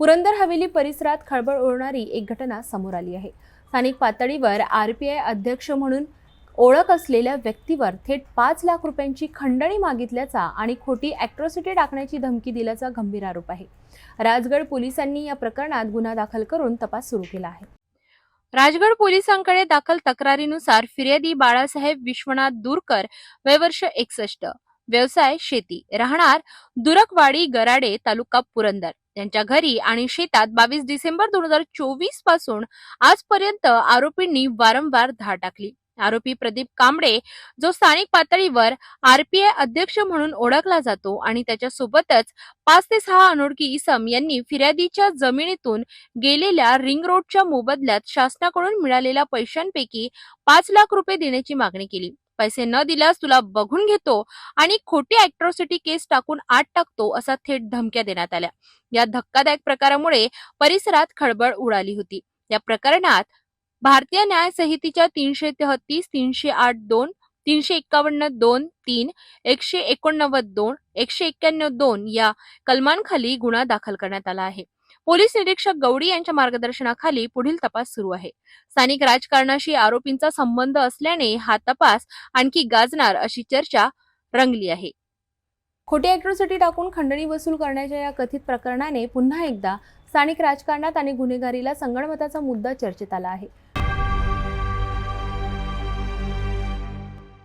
पुरंदर हवेली परिसरात खळबळ उडणारी एक घटना समोर आली आहे. स्थानिक पातळीवर आर पी आय अध्यक्ष म्हणून ओळख असलेल्या व्यक्तीवर थेट पाच लाख रुपयांची खंडणी मागितल्याचा आणि खोटी अॅट्रॉसिटी टाकण्याची धमकी दिल्याचा गंभीर आरोप आहे. राजगड पोलिसांनी या प्रकरणात गुन्हा दाखल करून तपास सुरू केला आहे. राजगड पोलिसांकडे दाखल तक्रारीनुसार फिर्यादी बाळासाहेब विश्वनाथ दूरकर वयवर्ष एकसष्ट व्यवसाय शेती राहणार दुरकवाडी गराडे तालुका पुरंदर. त्यांच्या घरी आणि शेतात बावीस डिसेंबर दोन हजार चोवीसपासून आजपर्यंत आरोपींनी वारंवार धाड टाकली. आरोपी प्रदीप कांबळे जो स्थानिक पातळीवर आरपीआय अध्यक्ष म्हणून ओळखला जातो आणि त्याच्या सोबतच पाच ते सहा अनोळखी इसम यांनी फिर्यादीच्या जमिनीतून गेलेल्या रिंग रोडच्या मोबदल्यात शासनाकडून मिळालेल्या पैशांपैकी पाच लाख रुपये देण्याची मागणी केली. पैसे न दिल्यास तुला बघून घेतो आणि खोटी अॅट्रॉसिटी केस टाकून आत टाकतो असा थेट धमक्या देण्यात आल्या. या धक्कादायक प्रकारामुळे परिसरात खळबळ उडाली होती. या प्रकरणात भारतीय न्याय संहितेच्या तीनशे तेहतीस तीनशे आठ दोन तीनशे एक्कावन्न दोन तीन एकशे एकोणनव्वद दोन एकशे एक्क्याण्णव दोन या कलमांखाली गुन्हा दाखल करण्यात आला आहे. पोलीस निरीक्षक गौडी यांच्या मार्गदर्शनाखाली पुढील तपास सुरू आहे. स्थानिक राजकारणाशी आरोपींचा संबंध असल्याने हा तपास आणखी गाजणार अशी चर्चा रंगली आहे. खोटी अॅट्रॉसिटी टाकून खंडणी वसूल करण्याच्या या कथित प्रकरणाने पुन्हा एकदा स्थानिक राजकारणात आणि गुन्हेगारीला संगणमताचा मुद्दा चर्चेत आला आहे.